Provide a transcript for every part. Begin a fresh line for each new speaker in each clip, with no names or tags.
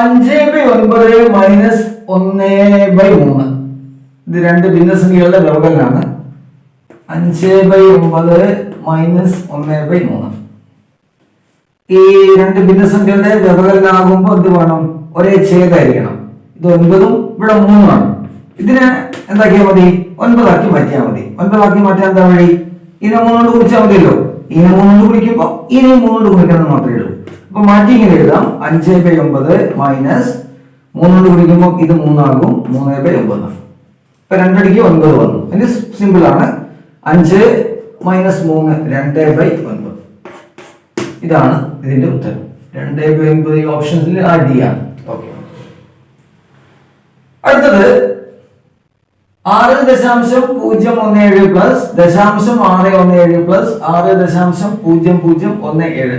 അഞ്ച് ബൈ ഒൻപത് മൈനസ് ഒന്ന് ബൈ മൂന്ന്. ഇത് രണ്ട് ഭിന്നസംഖ്യകളുടെ വ്യവകലനാണ് അഞ്ച് ബൈ ഒമ്പത് മൈനസ് ഒന്ന് ബൈ മൂന്ന്. ഈ രണ്ട് ഭിന്നസംഖ്യകളുടെ വ്യവകലനാകുമ്പോൾ എന്ത് വേണം? ഒരേ ചെയ്തായിരിക്കണം ഇത് ഒൻപതും ഇവിടെ മൂന്നുമാണ്. ഇതിനെ എന്താക്കിയാൽ മതി? ഒൻപതാക്കി മാറ്റിയാൽ മതി. ഒൻപതാക്കി മാറ്റാൻ എന്താ വഴി? ഇതിനെ മൂന്നുകൊണ്ട് കുറിച്ചാൽ മതിയല്ലോ. ഇതിനെ മൂന്നുകൊണ്ട് കുറിക്കുമ്പോൾ ഇതിനെ മൂന്നുകൊണ്ട് കുറിക്കണം മാത്രമേ ഉള്ളൂ. അപ്പൊ മാറ്റി ഇങ്ങനെ എഴുതാം. അഞ്ച് ബൈ ഒമ്പത് മൈനസ് മൂന്നുകൊണ്ട് കുടിക്കുമ്പോൾ ഇത് മൂന്നാകും. മൂന്ന് ബൈ ഒമ്പത്. ഇപ്പൊ രണ്ടടിക്ക് ഒൻപത് വന്നു. അതിന് സിമ്പിൾ ആണ്. അഞ്ച് മൈനസ് മൂന്ന് രണ്ട് ബൈ ഒൻപത്. ഇതാണ് ഇതിന്റെ ഉത്തരം. രണ്ട് ബൈ ഒൻപത് ഈ ഓപ്ഷൻസിൽ ആഡ് ആണ് ഓക്കെ അടുത്തത് ആറ് ദശാംശം പൂജ്യം ഒന്ന് ഏഴ് പ്ലസ് ദശാംശം ആറ് ഒന്ന് ഏഴ് പ്ലസ് ആറ് ദശാംശം പൂജ്യം പൂജ്യം ഒന്ന് ഏഴ്.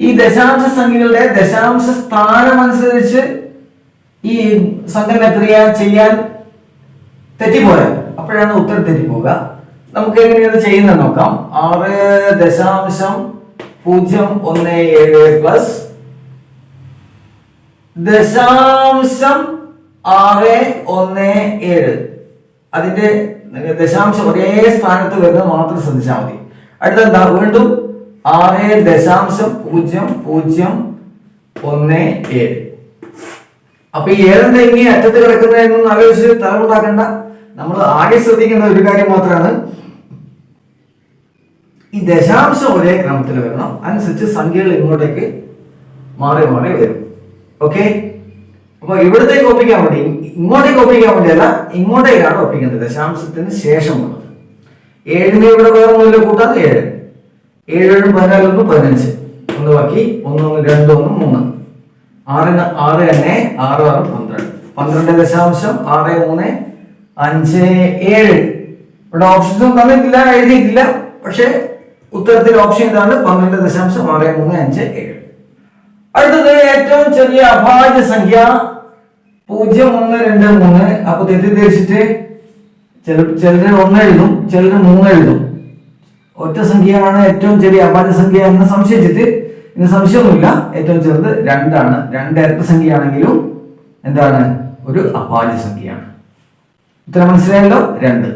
ഈ ദശാംശ സംഖ്യകളുടെ ദശാംശ സ്ഥാനം അനുസരിച്ച് ഈ സംഘം എത്രയാ ചെയ്യാൻ തെറ്റിപ്പോയാൽ അപ്പോഴാണ് ഉത്തരം തെറ്റിപ്പോവുക. നമുക്ക് എങ്ങനെയാണ് ചെയ്യുന്നത് നോക്കാം. ആറ് ദശാംശം പൂജ്യം ഒന്ന് ഏഴ് പ്ലസ് ദശാംശം ആറ് ഒന്ന് ഏഴ്. അതിന്റെ ദശാംശം ഒരേ സ്ഥാനത്ത് വരുന്നത് മാത്രം ശ്രദ്ധിച്ചാൽ മതി. അടുത്ത എന്താ വീണ്ടും ആറ് ദശാംശം പൂജ്യം പൂജ്യം ഒന്ന് ഏഴ്. അപ്പൊ ഈ ഏതെന്താ ഇനി അറ്റത്ത് കിടക്കുന്നത് എന്നൊന്നും ആലോചിച്ച് തലമുണ്ടാക്കണ്ട നമ്മൾ ആകെ ശ്രദ്ധിക്കേണ്ട ഒരു കാര്യം മാത്രമാണ്. ഈ ദശാംശം ഒരേ ക്രമത്തിൽ വരണം. അനുസരിച്ച് സംഖ്യകൾ ഇങ്ങോട്ടേക്ക് മാറി മാറി വരും. ഓക്കെ? അപ്പൊ ഇവിടത്തേക്ക് ഒപ്പിക്കാൻ വേണ്ടി ഇങ്ങോട്ടേക്ക് ഒപ്പിക്കാൻ വേണ്ടിയല്ല ഇങ്ങോട്ടേക്കാണ് ഒപ്പിക്കുന്നത് ദശാംശത്തിന് ശേഷമുള്ളത് ഏഴിന് ഇവിടെ വേറെ ഒന്നുമില്ല കൂട്ടാതെ ഏഴ്. ഏഴേഴും പതിനാലൊന്ന് പതിനഞ്ച്. ഒന്ന് ബാക്കി ഒന്നൊന്ന് രണ്ട് ഒന്ന് മൂന്ന്. ആറിന് ആറ് തന്നെ ആറ് ആറ് പന്ത്രണ്ട്. പന്ത്രണ്ട് ദശാംശം ആറ് മൂന്ന് അഞ്ച് ഏഴ്. ഇവിടെ ഓപ്ഷൻസ് ഒന്നും തന്നിട്ടില്ല എഴുതിയിട്ടില്ല. പക്ഷെ ഉത്തരത്തിൽ ഓപ്ഷൻ ഇതാണ് പന്ത്രണ്ട് ദശാംശം ആറ് മൂന്ന് അഞ്ച് ഏഴ്. അടുത്തത് ഏറ്റവും ചെറിയ അഭാജ്യ സംഖ്യ. പൂജ്യം ഒന്ന് രണ്ട് മൂന്ന്. അപ്പൊ തെറ്റിദ്ധരിച്ചിട്ട് ചില ചിലര് ഒന്ന് എഴുതും ചിലര് മൂന്ന് എഴുതും. ഒറ്റ സംഖ്യയാണ് ഏറ്റവും ചെറിയ അഭാജ്യ സംഖ്യ എന്ന് സംശയിച്ചിട്ട് ഇന്ന് സംശയമൊന്നുമില്ല. ഏറ്റവും ചെറുത് രണ്ടാണ്. രണ്ട് ഇരട്ട സംഖ്യയാണെങ്കിലും എന്താണ്? ഒരു അഭാജ്യ സംഖ്യയാണ്. ഇത്ര മനസ്സിലായല്ലോ? രണ്ട്.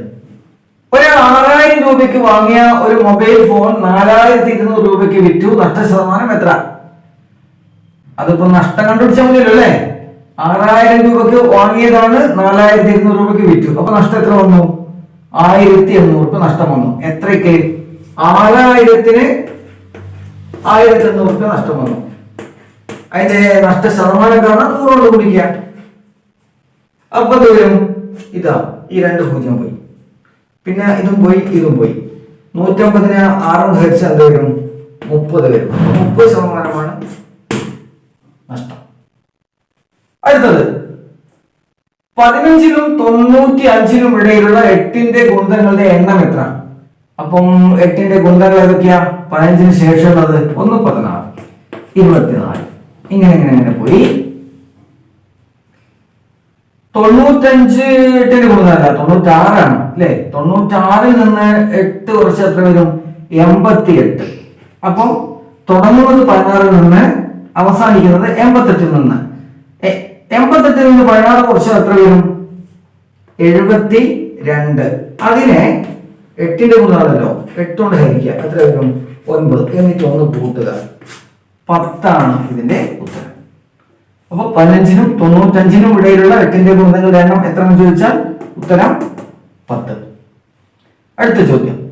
ഒരാൾ ആറായിരം രൂപയ്ക്ക് വാങ്ങിയ ഒരു മൊബൈൽ ഫോൺ നാലായിരത്തി ഇരുന്നൂറ് രൂപയ്ക്ക് വിറ്റു. നഷ്ട ശതമാനം എത്ര? അതിപ്പോ നഷ്ടം കണ്ടുപിടിച്ചാൽ മതിയല്ലോ അല്ലേ? ആറായിരം രൂപക്ക് വാങ്ങിയതാണ് നാലായിരത്തി ഇരുന്നൂറ് രൂപയ്ക്ക് വിറ്റു. അപ്പൊ നഷ്ടം എത്ര വന്നു? ആയിരത്തി എണ്ണൂറ് രൂപ നഷ്ടം വന്നു. എത്രയ്ക്ക്? ആറായിരത്തിന് ആയിരത്തി എണ്ണൂറ് രൂപ നഷ്ടം വന്നു. അതിന്റെ നഷ്ട ശതമാനം കാണാൻ നൂറോട് കുടിക്കുക അപ്പൊ ദൂരം ഇതാ ഈ രണ്ട് പൂജ്യം പോയി. പിന്നെ ഇതും പോയി ഇതും പോയി. നൂറ്റമ്പതിന് ആറും ഹരിച്ച എന്ത് വരും? മുപ്പത് വരും. മുപ്പത് ശതമാനമാണ് നഷ്ടം. അടുത്തത്. പതിനഞ്ചിനും തൊണ്ണൂറ്റി അഞ്ചിനും ഇടയിലുള്ള എട്ടിന്റെ ഗുണിതങ്ങളുടെ എണ്ണം എത്ര അപ്പം എട്ടിന്റെ ഗുണങ്ങൾ ഏതൊക്കെയാ? പതിനഞ്ചിന് ശേഷമുള്ളത് ഒന്ന് പതിനാറ്. ഇരുപത്തിനാല്. ഇങ്ങനെ ഇങ്ങനെ ഇങ്ങനെ പോയി. തൊണ്ണൂറ്റഞ്ച് എട്ടിന് തൊണ്ണൂറ്റി തൊണ്ണൂറ്റാറാണ് അല്ലെ? തൊണ്ണൂറ്റാറിൽ നിന്ന് എട്ട് കുറച്ച് എത്ര വരും? എൺപത്തി എട്ട് അപ്പം തുടങ്ങുന്നത് പതിനാറിൽ നിന്ന് അവസാനിക്കുന്നത് എൺപത്തെട്ടിൽ നിന്ന്. എൺപത്തെട്ടിൽ നിന്ന് പതിനാറ് കുറച്ച് എത്ര വരും? എഴുപത്തി രണ്ട് അതിനെ എട്ടിന്റെ മൂന്നാണല്ലോ എട്ടുകൊണ്ട് ഹരിക്കുക എത്ര വരും ഒൻപത്. എന്നിട്ട് ഒന്ന് കൂട്ടുക. പത്താണ് ഇതിന്റെ ഉത്തരം. അപ്പൊ പതിനഞ്ചിനും തൊണ്ണൂറ്റഞ്ചിനും ഇടയിലുള്ള എട്ടിന്റെ ഗുണങ്ങളുടെ എണ്ണം എന്ന് ചോദിച്ചാൽ ഉത്തരം പത്ത്. അടുത്ത ചോദ്യം.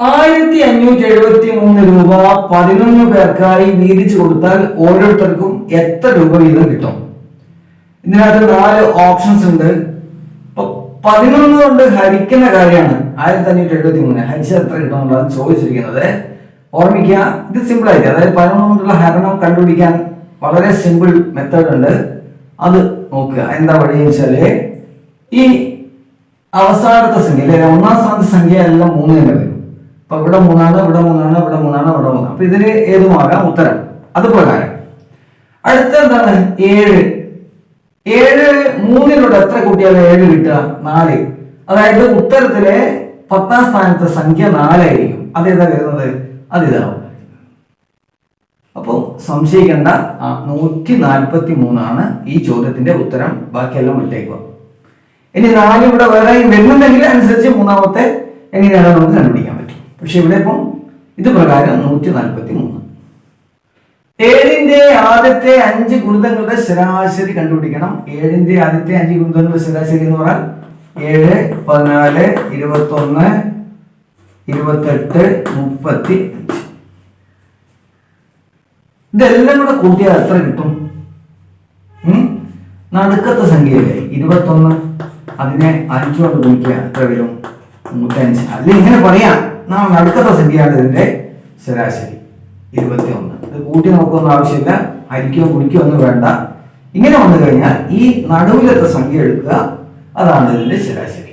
ആയിരത്തി അഞ്ഞൂറ്റി എഴുപത്തി മൂന്ന് രൂപ പതിനൊന്ന് പേർക്കായി വീതിച്ചു കൊടുത്താൽ ഓരോരുത്തർക്കും എത്ര രൂപ വീതം കിട്ടും? ഇതിനകത്ത് നാല് ഓപ്ഷൻസ് ഉണ്ട്. പതിനൊന്ന് കൊണ്ട് ഹരിക്കുന്ന കാര്യമാണ്. ആയിരത്തി അഞ്ഞൂറ്റി എഴുപത്തി മൂന്ന് ഹരിച്ച എത്ര കിട്ടുമെന്നുള്ളതാണ് ചോദിച്ചിരിക്കുന്നത്. ഓർമ്മിക്കുക ഇത് സിമ്പിൾ ആയിട്ട്. അതായത് പതിനൊന്ന് കൊണ്ടുള്ള ഹരണം കണ്ടുപിടിക്കാൻ വളരെ സിമ്പിൾ മെത്തേഡ് ഉണ്ട്. അത് നോക്കുക. എന്താ വഴി വെച്ചാൽ ഈ അവസാനത്തെ സംഖ്യ അല്ലെ? ഒന്നാം സ്ഥാനത്തെ സംഖ്യ എല്ലാം മൂന്ന് തന്നെ വരും അപ്പൊ ഇവിടെ മൂന്നാണ് ഇവിടെ മൂന്നാണ് ഇവിടെ മൂന്നാണ് ഇവിടെ മൂന്നാണ്. അപ്പൊ ഇതിന് ഏതുമാകാം? ഉത്തരം. അതുപോലെ അടുത്ത എന്താണ്? ഏഴ്. ഏഴ് മൂന്നിനോട് എത്ര കുട്ടികൾ ഏഴ് കിട്ടുക? നാല്. അതായത് ഉത്തരത്തിലെ പത്താം സ്ഥാനത്തെ സംഖ്യ നാലായിരിക്കും. അതേതാ വരുന്നത്? അതിതാവും അപ്പോ സംശയിക്കേണ്ട. നൂറ്റി നാൽപ്പത്തി മൂന്നാണ് ഈ ചോദ്യത്തിന്റെ ഉത്തരം. ബാക്കിയെല്ലാം വിട്ടേക്കുക. ഇനി നാല് ഇവിടെ വേറെ വരുന്നുണ്ടെങ്കിൽ അനുസരിച്ച് മൂന്നാമത്തെ എങ്ങനെയാണ് നമുക്ക് കണ്ടുപിടിക്കാൻ പറ്റും. പക്ഷെ ഇവിടെ ഇപ്പം ഇത് പ്രകാരം നൂറ്റി നാൽപ്പത്തി മൂന്ന് ഏഴിന്റെ ആദ്യത്തെ അഞ്ച് ഗുണിതങ്ങളുടെ ശരാശരി കണ്ടുപിടിക്കണം. ഏഴിന്റെ ആദ്യത്തെ അഞ്ച് ഗുണിതങ്ങളുടെ ശരാശരി എന്ന് പറഞ്ഞാൽ ഏഴ് പതിനാല് ഇരുപത്തി ഒന്ന് ഇരുപത്തെട്ട് മുപ്പത്തി അഞ്ച്. ഇതെല്ലാം കൂടെ കൂട്ടിയാൽ എത്ര കിട്ടും? നടുക്കത്തെ സംഖ്യയല്ലേ? ഇരുപത്തൊന്ന്. അതിനെ അഞ്ചു കൊണ്ട് ഗുണിക്കുക എത്ര വരും? നൂറ്റഞ്ച് അതിൽ ഇങ്ങനെ പറയാം. നാം നടുക്കത്തെ സംഖ്യയാണ് ഇതിന്റെ ശരാശരി. ഇരുപത്തി ഒന്ന് ഇത് കൂട്ടി നോക്കൊന്നും ആവശ്യമില്ല. അരിക്കോ കുടിക്കോ ഒന്നും വേണ്ട. ഇങ്ങനെ വന്നു കഴിഞ്ഞാൽ ഈ നടുവിലത്തെ സംഖ്യ എടുക്കുക. അതാണ് ഇതിന്റെ ശരാശരി.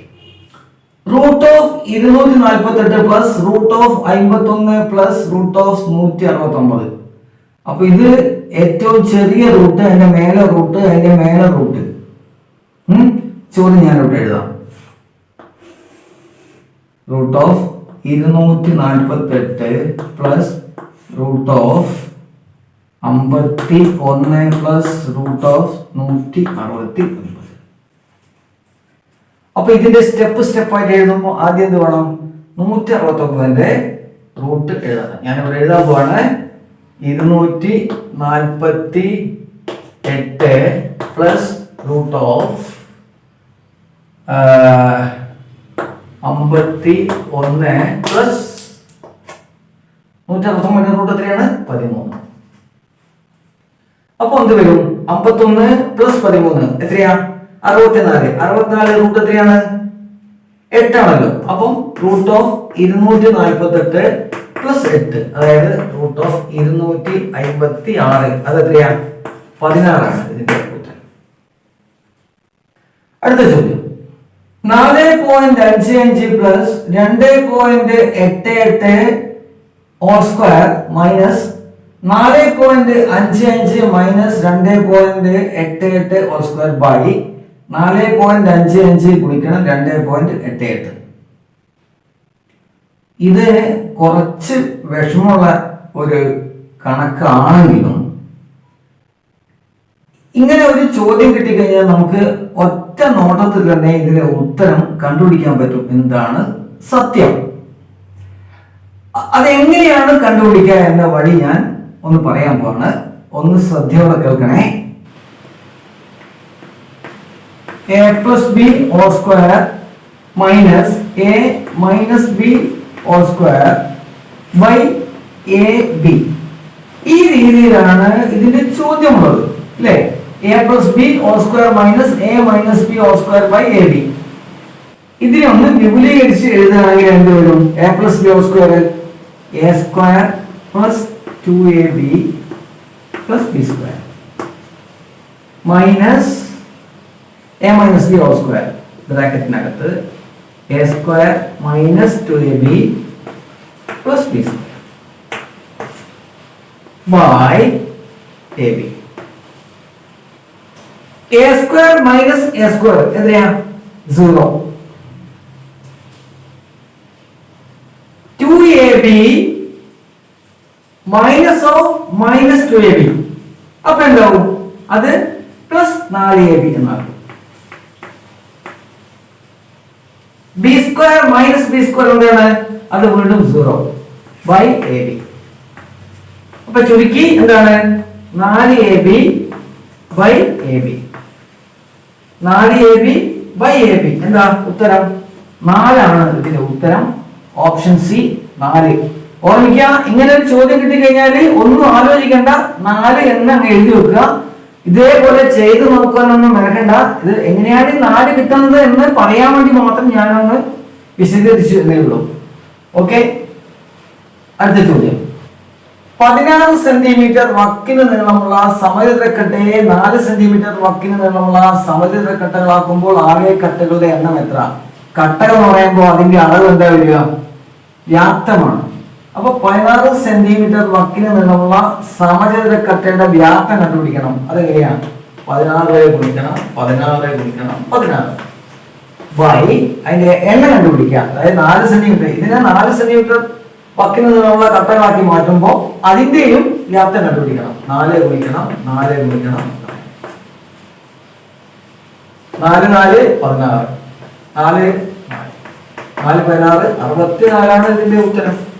റൂട്ട് ഓഫ് ഇരുന്നൂറ്റി നാൽപ്പത്തി എട്ട് പ്ലസ് റൂട്ട് ഓഫ് അമ്പത്തി ഒന്ന് പ്ലസ് റൂട്ട് ഓഫ് നൂറ്റി അറുപത്തി ഒമ്പത് അപ്പൊ ഇത് ഏറ്റവും ചെറിയ റൂട്ട് അതിന്റെ മേലെ റൂട്ട് അതിന്റെ മേലെ റൂട്ട് ചോദ്യം ചോദ്യം ഞാനിവിടെ എഴുതാം. റൂട്ട് ഓഫ് ഇരുന്നൂറ്റി നാൽപ്പത്തി എട്ട് പ്ലസ് റൂട്ട് ഓഫ് അമ്പത്തി ഒന്ന് പ്ലസ് റൂട്ട് ഓഫ് നൂറ്റി അറുപത്തി ഒൻപത് അപ്പൊ ഇതിന്റെ സ്റ്റെപ്പ് സ്റ്റെപ്പ് ആയിട്ട് എഴുതുമ്പോൾ ആദ്യം എന്ത് വേണം? നൂറ്റി അറുപത്തി ഒമ്പതിന്റെ റൂട്ട് എഴുതണം ഞാനിവിടെ എഴുതാൻ പോവാണ്. ഇരുന്നൂറ്റി നാൽപ്പത്തി എട്ട് പ്ലസ് റൂട്ട് ഓഫ് അമ്പത്തി ഒന്ന് പ്ലസ് നൂറ്റി അറുപത്തി ഒമ്പതിന്റെ റൂട്ട് എത്രയാണ്? പതിമൂന്ന്. അപ്പൊ എന്ത് വരും? അമ്പത്തൊന്ന് പ്ലസ് പതിമൂന്ന്. എത്രയാ? അറുപത്തിനാല്. അറുപത്തിനാല് റൂട്ട് എത്രയാണ്? എട്ടാണല്ലോ. അപ്പം റൂട്ട് ഓഫ് ഇരുന്നൂറ്റി നാൽപ്പത്തി എട്ട്. പ്ലസ് എട്ട് അതായത് റൂട്ട് ഓഫ് ഇരുന്നൂറ്റി അമ്പത്തി ആറ് അത് എത്രയാ പതിനാറാണ് ഇതിന്റെ അടുത്ത ചോദ്യം. നാല് പോയിന്റ് അഞ്ച് അഞ്ച് പ്ലസ് രണ്ട് പോയിന്റ് എട്ട് എട്ട് ഓൾ സ്ക്വയർ മൈനസ് നാല് പോയിന്റ് അഞ്ച് അഞ്ച് മൈനസ് രണ്ട് പോയിന്റ് എട്ട് എട്ട് ഓൾ സ്ക്വയർ ബൈ നാല് പോയിന്റ് അഞ്ച് അഞ്ച് കുളിക്കണം രണ്ട് പോയിന്റ് എട്ട് എട്ട്. ഇത് കുറച്ച് വിഷമമുള്ള ഒരു കണക്കാണെങ്കിലും ഇങ്ങനെ ഒരു ചോദ്യം കിട്ടിക്കഴിഞ്ഞാൽ നമുക്ക് ഒറ്റ നോട്ടത്തിൽ തന്നെ ഇതിലെ ഉത്തരം കണ്ടുപിടിക്കാൻ പറ്റും എന്താണ് സത്യം. അതെങ്ങനെയാണ് കണ്ടുപിടിക്കുക എന്ന വഴി ഞാൻ ഒന്ന് പറയാൻ പോവാണ്. ഒന്ന് ശ്രദ്ധയോടെ കേൾക്കണേ. A plus B whole square minus A minus B whole square by A B ഈ രീതിയിലാണ് ഇതിന്റെ ചോദ്യമുള്ളത് അല്ലേ? A plus B whole square minus A minus B whole square by A B ഇതിനെ ഒന്ന് വിപുലീകരിച്ച് എഴുതുകയാണെങ്കിൽ എന്ത് വരും? A plus B whole square A square plus two A B plus B square minus A minus B whole square ബ്രാക്കറ്റിനകത്ത് A square minus two A B plus B square by A B A square minus A square എത്രയാ? Zero two A B minus of minus two A B അപ്പൊ എന്താവും? അത് plus നാല് A B എന്നാകും. B square minus B square എന്താണ്? അത് വീണ്ടും zero by A B അപ്പൊ ചുരുക്കി എന്താണ്? നാല് A B by A B നാല് A B by A B എന്താ ഉത്തരം? നാലാണ് ഇതിന്റെ ഉത്തരം. ഓപ്ഷൻ സി നാല്. ഓർമ്മിക്കുക ഇങ്ങനെ ഒരു ചോദ്യം കിട്ടിക്കഴിഞ്ഞാൽ ഒന്നും ആലോചിക്കണ്ട നാല് എന്ന് അങ്ങ് എഴുതി വെക്കുക. ഇതേപോലെ ചെയ്ത് നോക്കാനൊന്നും മെനക്കണ്ട. ഇത് എങ്ങനെയാണ് നാല് കിട്ടുന്നത് എന്ന് പറയാൻ വേണ്ടി മാത്രം ഞാനൊന്ന് വിശദീകരിച്ചു എന്നേ ഉള്ളൂ. ഓക്കെ അടുത്ത ചോദ്യം. പതിനാറ് സെന്റിമീറ്റർ വക്കിന് നീളമുള്ള സമചതുരക്കട്ടയെ നാല് സെന്റിമീറ്റർ വക്കിന് നീളമുള്ള സമചതുരക്കട്ടകളാക്കുമ്പോൾ ആകെ കട്ടകളുടെ എണ്ണം എത്ര? കട്ടകൾ എന്ന് പറയുമ്പോൾ അതിന്റെ അളവ് എന്താ വരിക? വ്യാപ്തമാണ്. അപ്പൊ പതിനാറ് സെന്റിമീറ്റർ വക്കിന് സമചതുര കട്ടയുടെ വ്യാപ്തം കണ്ടുപിടിക്കണം. അതെങ്ങനെയാണ്? പതിനാറ് ഗുണിക്കണം പതിനാറ് ഗുണിക്കണം പതിനാറ്. ബൈ അതിന്റെ എണ്ണം കണ്ടുപിടിക്കുക. അതായത് നാല് സെന്റിമീറ്റർ ഇതിനെ നാല് സെന്റിമീറ്റർ വക്കിന് നിന്നുള്ള കട്ടകളാക്കി മാറ്റുമ്പോൾ അതിന്റെയും വ്യാപ്തം കണ്ടുപിടിക്കണം. നാല് ഗുണിക്കണം നാല് ഗുണിക്കണം. നാല് നാല് പതിനാറ്. നാല്. നാല് പതിനാറ് അറുപത്തിനാലാണ് ഇതിന്റെ ഉത്തരം.